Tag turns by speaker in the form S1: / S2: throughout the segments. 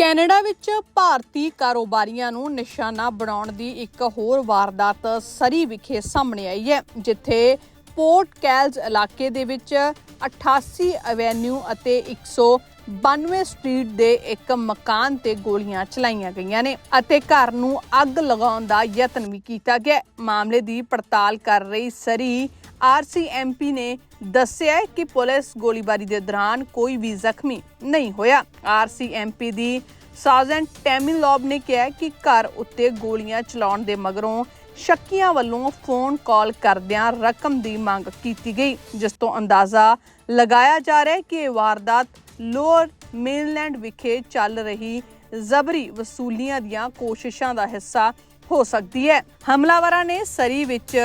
S1: Canada ਵਿੱਚ ਭਾਰਤੀ ਕਾਰੋਬਾਰੀਆਂ ਨੂੰ ਨਿਸ਼ਾਨਾ ਬਣਾਉਣ ਦੀ ਇੱਕ ਹੋਰ ਵਾਰਦਾਤ ਸਰੀ ਵਿਖੇ ਸਾਹਮਣੇ ਆਈ ਹੈ, ਜਿੱਥੇ ਪੋਰਟ ਕੈਲਜ਼ ਇਲਾਕੇ ਦੇ ਵਿੱਚ 88 ਐਵੇਨਿਊ ਅਤੇ 192 ਸਟਰੀਟ ਦੇ ਇੱਕ ਮਕਾਨ ਤੇ ਗੋਲੀਆਂ ਚਲਾਈਆਂ ਗਈਆਂ ਨੇ ਅਤੇ ਘਰ ਨੂੰ ਅੱਗ ਲਗਾਉਣ ਦਾ ਯਤਨ ਵੀ ਕੀਤਾ ਗਿਆ। ਮਾਮਲੇ ਦੀ ਪੜਤਾਲ ਕਰ ਰਹੀ ਸਰੀ ਆਰਸੀਐਮਪੀ ਨੇ ਦੱਸਿਆ ਕਿ ਪੁਲਿਸ ਗੋਲੀਬਾਰੀ ਦੇ ਦੌਰਾਨ ਕੋਈ ਵੀ ਜ਼ਖਮੀ ਨਹੀਂ ਹੋਇਆ। ਆਰਸੀਐਮਪੀ ਦੀ ਸਾਜਨ ਟੈਮਿਲੋਬ ਨੇ ਕਿਹਾ ਕਿ ਘਰ ਉੱਤੇ ਗੋਲੀਆਂ ਚਲਾਉਣ ਦੇ ਮਗਰੋਂ ਸ਼ੱਕੀਆਂ ਵੱਲੋਂ ਫੋਨ ਕਾਲ ਕਰਦਿਆਂ ਰਕਮ ਦੀ ਮੰਗ ਕੀਤੀ ਗਈ, ਜਿਸ ਤੋਂ ਅੰਦਾਜ਼ਾ ਲਗਾਇਆ ਜਾ ਰਿਹਾ ਹੈ ਕਿ ਇਹ ਵਾਰਦਾਤ ਲੋਅਰ ਮੇਨਲੈਂਡ ਵਿਖੇ ਚੱਲ ਰਹੀ ਜ਼ਬਰੀ ਵਸੂਲੀਆਂ ਦੀਆਂ ਕੋਸ਼ਿਸ਼ਾਂ ਦਾ ਹਿੱਸਾ ਹੋ ਸਕਦੀ ਹੈ। ਹਮਲਾਵਰਾਂ ਨੇ ਸਰੀ ਵਿੱਚ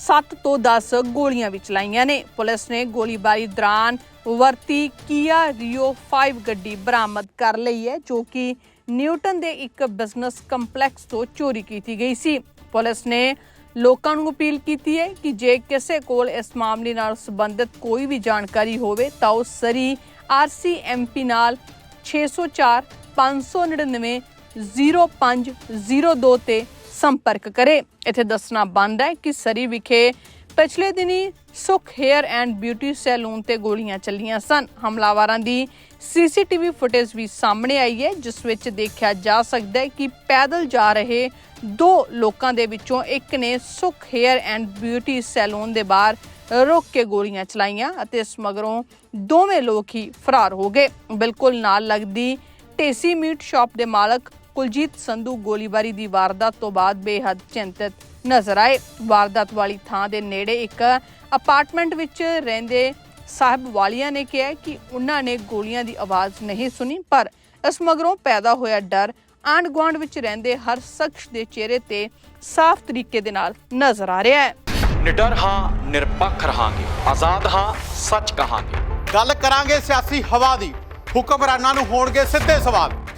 S1: 7 ਤੋਂ 10 ਗੋਲੀਆਂ ਵੀ ਚਲਾਈਆਂ ਨੇ। ਪੁਲਿਸ ਨੇ ਗੋਲੀਬਾਰੀ ਦੌਰਾਨ ਵਰਤੀ ਕੀਆ ਰੀਓ 5 ਗੱਡੀ ਬਰਾਮਦ ਕਰ ਲਈ ਹੈ, ਜੋ ਕਿ ਨਿਊਟਨ ਦੇ ਇੱਕ ਬਿਜ਼ਨਸ ਕੰਪਲੈਕਸ ਤੋਂ ਚੋਰੀ ਕੀਤੀ ਗਈ ਸੀ। ਪੁਲਿਸ ਨੇ ਲੋਕਾਂ ਨੂੰ ਅਪੀਲ ਕੀਤੀ ਹੈ ਕਿ ਜੇ ਕਿਸੇ ਕੋਲ ਇਸ ਮਾਮਲੇ ਨਾਲ ਸੰਬੰਧਿਤ ਕੋਈ ਵੀ ਜਾਣਕਾਰੀ ਹੋਵੇ, ਤਾਂ ਉਹ ਸਰੀ ਆਰਸੀਐਮਪੀ ਨਾਲ 604 599 0502 ਤੇ ਸੰਪਰਕ ਕਰੇ। ਇੱਥੇ ਦੱਸਣਾ ਬੰਦ ਹੈ ਕਿ ਸਰੀ ਵਿਖੇ ਪਿਛਲੇ ਦਿਨੀ ਸੁਖ 헤ਅਰ ਐਂਡ ਬਿਊਟੀ ਸੈਲੂਨ ਤੇ ਗੋਲੀਆਂ ਚੱਲੀਆਂ ਸਨ। ਹਮਲਾਵਰਾਂ ਦੀ ਸੀਸੀਟੀਵੀ ਫੁਟੇਜ ਵੀ ਸਾਹਮਣੇ ਆਈ ਹੈ, ਜਿਸ ਵਿੱਚ ਦੇਖਿਆ ਜਾ ਸਕਦਾ ਹੈ ਕਿ ਪੈਦਲ ਜਾ ਰਹੇ ਦੋ ਲੋਕਾਂ ਦੇ ਵਿੱਚੋਂ ਇੱਕ ਨੇ ਸੁਖ 헤ਅਰ ਐਂਡ ਬਿਊਟੀ ਸੈਲੂਨ ਦੇ ਬਾਹਰ ਰੋਕ ਕੇ ਗੋਲੀਆਂ ਚਲਾਈਆਂ ਅਤੇ ਇਸ ਮਗਰੋਂ ਦੋਵੇਂ ਲੋਕ ਹੀ ਫਰਾਰ ਹੋ ਗਏ। ਬਿਲਕੁਲ ਨਾਲ ਲੱਗਦੀ ਟੇਸੀ ਮੀਟ ਸ਼ਾਪ ਦੇ ਮਾਲਕ ਕੁਲਜੀਤ ਸੰਧੂ ਗੋਲੀਬਾਰੀ ਦੀ ਵਾਰਦਾਤ ਤੋਂ ਬਾਅਦ ਬੇਹੱਦ ਚਿੰਤਤ ਨਜ਼ਰ ਆਏ। ਵਾਰਦਾਤ ਵਾਲੀ ਥਾਂ ਦੇ ਨੇੜੇ ਇੱਕ ਅਪਾਰਟਮੈਂਟ ਵਿੱਚ ਰਹਿੰਦੇ ਸਾਹਿਬ ਵਾਲੀਆਂ ਨੇ ਕਿਹਾ ਕਿ ਉਹਨਾਂ ਨੇ ਗੋਲੀਆਂ ਦੀ ਆਵਾਜ਼ ਨਹੀਂ ਸੁਣੀ ਪਰ ਇਸ ਮਗਰੋਂ ਪੈਦਾ ਹੋਇਆ ਡਰ ਗੁਆਂਢ ਵਿੱਚ ਰਹਿੰਦੇ ਹਰ ਸ਼ਖਸ ਦੇ ਚਿਹਰੇ ਤੇ ਸਾਫ਼ ਤਰੀਕੇ ਦੇ ਨਾਲ ਨਜ਼ਰ ਆ ਰਿਹਾ ਹੈ।
S2: ਨਿਡਰ ਹਾਂ ਨਿਰਪੱਖ ਰਹਾਂਗੇ। ਆਜ਼ਾਦ ਹਾਂ ਸੱਚ ਕਹਾਂਗੇ।
S3: ਗੱਲ ਕਰਾਂਗੇ ਸਿਆਸੀ ਹਵਾ ਦੀ। ਹੁਕਮਰਾਨਾਂ ਨੂੰ ਹੋਣਗੇ ਸਿੱਧੇ ਸਵਾਲ।